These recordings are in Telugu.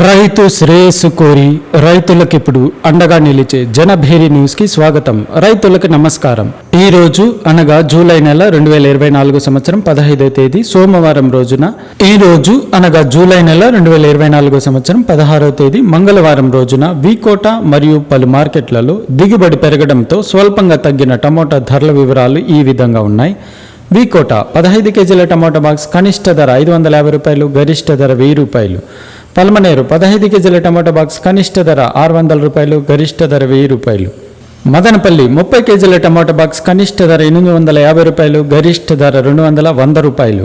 రైతు శ్రేయస్సు కోరి రైతులకు ఇప్పుడు అండగా నిలిచే జనభేరి న్యూస్కి స్వాగతం. రైతులకు నమస్కారం. ఈ రోజు అనగా జూలై నెల రెండు వేల ఇరవై నాలుగు సంవత్సరం పదహైదవ తేదీ సోమవారం రోజున ఈ రోజు అనగా జూలై నెల రెండు వేల ఇరవై నాలుగు సంవత్సరం పదహారవ తేదీ మంగళవారం రోజున వీకోట మరియు పలు మార్కెట్లలో దిగుబడి పెరగడంతో స్వల్పంగా తగ్గిన టమోటా ధరల వివరాలు ఈ విధంగా ఉన్నాయి. వీకోట పదహైదు కేజీల టమాటా బాక్స్ కనిష్ట ధర ఐదు వందల యాభై రూపాయలు గరిష్ట ధర వెయ్యి రూపాయలు. పల్మనేరు పదహైదు కేజీల టమాటా బాక్స్ కనిష్ట ధర ఆరు వందల రూపాయలు గరిష్ట ధర వెయ్యి రూపాయలు. మదనపల్లి ముప్పై కేజీల టమాటా బాక్స్ కనిష్ట ధర ఎనిమిది వందల యాభై రూపాయలు గరిష్ట ధర రెండు వందల వంద రూపాయలు.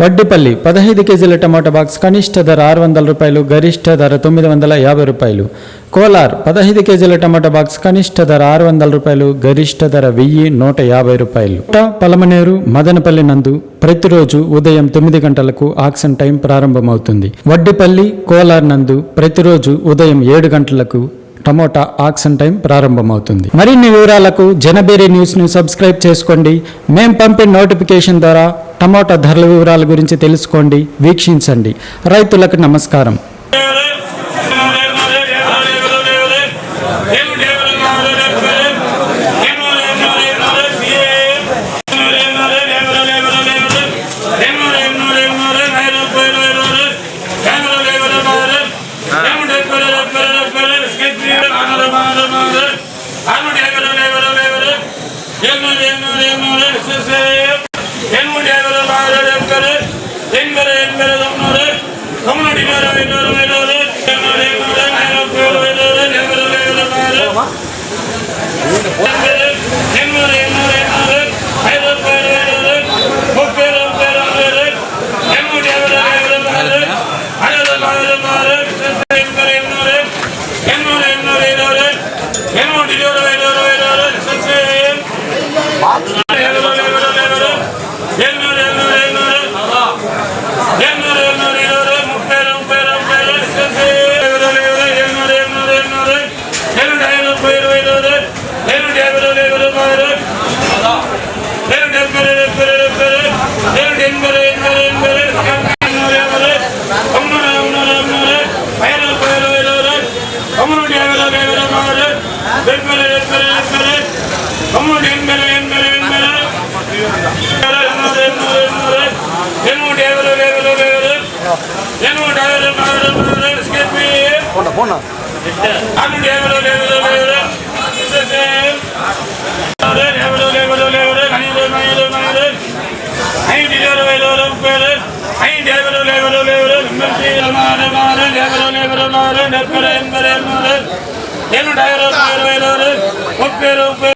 వడ్డిపల్లి పదహైదు కేజీల టమాటా బాక్స్ కనిష్ట ధర ఆరు వందల రూపాయలు గరిష్ట ధర తొమ్మిది వందల యాభై రూపాయలు. కోలార్ పదహైదు కేజీల టమాటా బాక్స్ కనిష్ట ధర ఆరు వందల రూపాయలు గరిష్ట ధర వెయ్యి నూట యాభై రూపాయలు. పలమనేరు మదనపల్లి నందు ప్రతిరోజు ఉదయం తొమ్మిది గంటలకు ఆక్షన్ టైం ప్రారంభమవుతుంది. వడ్డిపల్లి కోలార్ నందు ప్రతిరోజు ఉదయం ఏడు గంటలకు టమోటా ఆక్షన్ టైం ప్రారంభమవుతుంది. మరిన్ని వివరాలకు జనబేరి న్యూస్ను సబ్స్క్రైబ్ చేసుకోండి. మేం పంపే నోటిఫికేషన్ ద్వారా టమోటా ధరల వివరాల గురించి తెలుసుకోండి వీక్షించండి. రైతులకు నమస్కారం. எண்ணூறு எண்ணூறு எஸ்எஸ்ஏ எண்பது ஐம்பது ஆயிரம் எண்பது எண்பது எண்பது தொண்ணூறு தொண்ணூற்றி இருபது இருநூறு எண்ணூறு ஐநூறு நம்மளுடைய என்பது என்பது நம்மளுடைய என்பது என்பது పోనా? నేను డైవర్ ముప్పై రూపాయలు